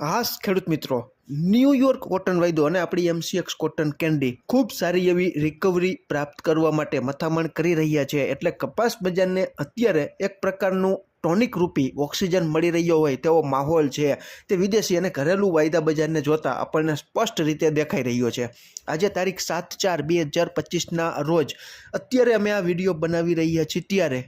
હાસ ખેડૂત મિત્રો New York cotton વાયદો અને આપણી એમસીએક્સ કોટન કેન્ડી ખૂબ સારી એવી રિકવરી પ્રાપ્ત કરવા માટે મથામણ કરી રહ્યા છે. એટલે કપાસ બજારને અત્યારે એક પ્રકારનું ટોનિક રૂપી ઓક્સિજન મળી રહ્યો હોય તેવો માહોલ છે. તે વિદેશી અને ઘરેલું વાયદા બજારને જોતા આપણને સ્પષ્ટ રીતે દેખાઈ રહ્યો છે. આજે તારીખ સાત ચાર બે હજાર પચીસના રોજ અત્યારે અમે આ વીડિયો બનાવી રહ્યા છીએ ત્યારે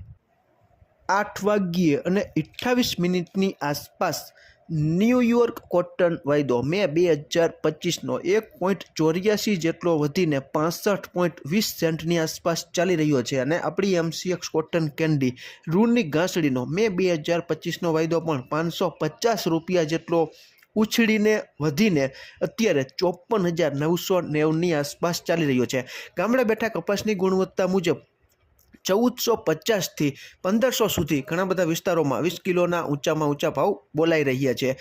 આઠ વાગ્યે અને અઠ્ઠાવીસ મિનિટની આસપાસ ન્યૂયોર્ક કોટન વાયદો મે બે હજાર પચીસનો એક પોઈન્ટ ચોર્યાસી જેટલો વધીને પાસઠ પોઈન્ટ વીસ સેન્ટની આસપાસ ચાલી રહ્યો છે અને આપણી એમસીએક્સ કોટન કેન્ડી રૂની ઘાસડીનો મે બે હજાર પચીસનો વાયદો પણ પાંચસો પચાસ રૂપિયા જેટલો ઉછળીને વધીને અત્યારે ચોપન હજાર નવસો નેવની આસપાસ ચાલી રહ્યો છે. ગામડે બેઠા કપાસની ગુણવત્તા મુજબ ચૌદસો પચાસથી પંદરસો સુધી ઘણા બધા વિસ્તારોમાં વીસ કિલોના ઊંચામાં ઊંચા ભાવ બોલાઈ રહ્યા છે.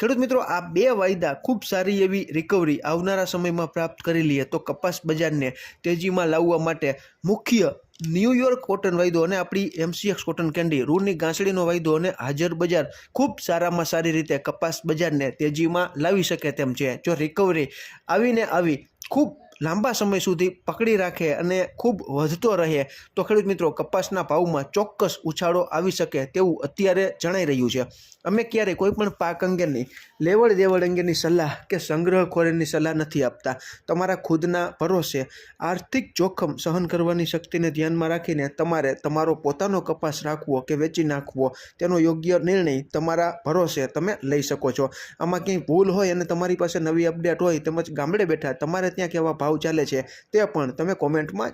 ખેડૂત મિત્રો, આ બે વાયદા ખૂબ સારી એવી રિકવરી આવનારા સમયમાં પ્રાપ્ત કરી લઈએ તો કપાસ બજારને તેજીમાં લાવવા માટે મુખ્ય ન્યૂયોર્ક કોટન વાયદો અને આપણી એમસીએક્સ કોટન કેન્ડી રૂની ગાંસડીનો વાયદો અને હાજર બજાર ખૂબ સારામાં સારી રીતે કપાસ બજારને તેજીમાં લાવી શકે તેમ છે. જો રિકવરી આવીને આવી ખૂબ લાંબા સમય સુધી પકડી રાખે અને ખૂબ વધતો રહે, તો ખેડૂત મિત્રો કપાસના ભાવમાં ચોક્કસ ઉછાળો આવી શકે તેવું અત્યારે જણાઈ રહ્યું છે. અમે ક્યારેય કોઈ પણ પાક અંગેની, લેવડ દેવડ અંગેની સલાહ કે સંગ્રહખોરીની સલાહ નથી આપતા. તમારા ખુદના ભરોસે આર્થિક જોખમ સહન કરવાની શક્તિને ધ્યાનમાં રાખીને તમારે તમારો પોતાનો કપાસ રાખવો કે વેચી નાખવો, તેનો યોગ્ય નિર્ણય તમારા ભરોસે તમે લઈ શકો છો. આમાં ક્યાંય ભૂલ હોય અને તમારી પાસે નવી અપડેટ હોય, તેમજ ગામડે બેઠા તમારે ત્યાં કેવા ભાવ ચાલે છે તે પણ તમે કોમેન્ટમાં